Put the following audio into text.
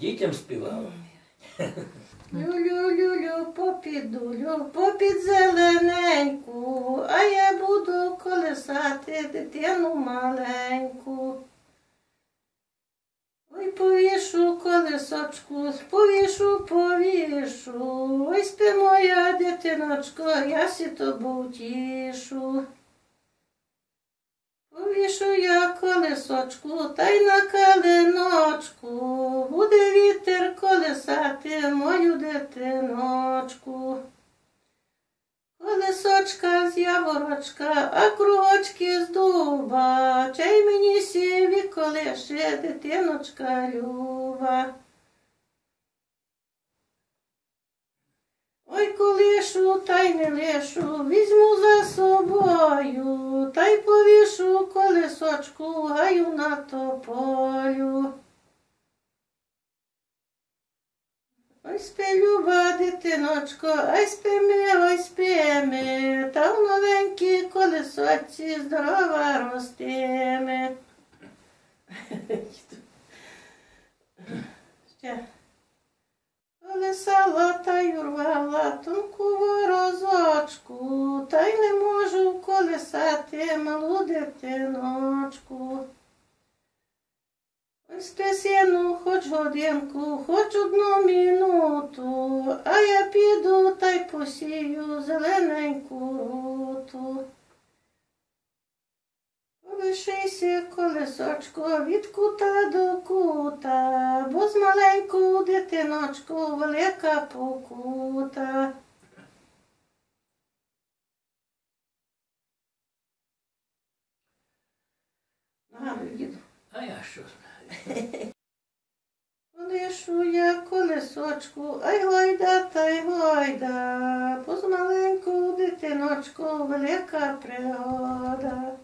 Дітям співала. Лю-лю-лю-лю, попідулю, попід зелененьку, а я буду колесати дитину маленьку. Ой, повішу колесочку, повішу, повішу, ой, спи моя дитиночко, я сі тобу втішу. Повішу я колесочку, та й на калиночку, мою дитиночку. Колесочка з яворочка, а кругочки з дуба, чай мені сіві колеше, дитиночка люба. Ой, колишу, та й не лишу, візьму за собою, та й повішу колесочку, гаю на тополю. Ой, спи, люба дитиночко, ай спи ми, ой спи ми, та в новенькій колесоці здорова ростиме. Ще. Колесала та й тонку ворозочку, та й не можу колесати малу дитиночку. Ой, спесіну хоч годинку, хоч одну минуту, а я піду та й посію зелененьку руту. Вишися колесочко від кута до кута, бо з маленьку дитиночку велика покута. Нагадую, діду. А я що знаю. Колишу я колесочку, ай гойда та й гойда, бо з маленьку дитиночку велика пригода.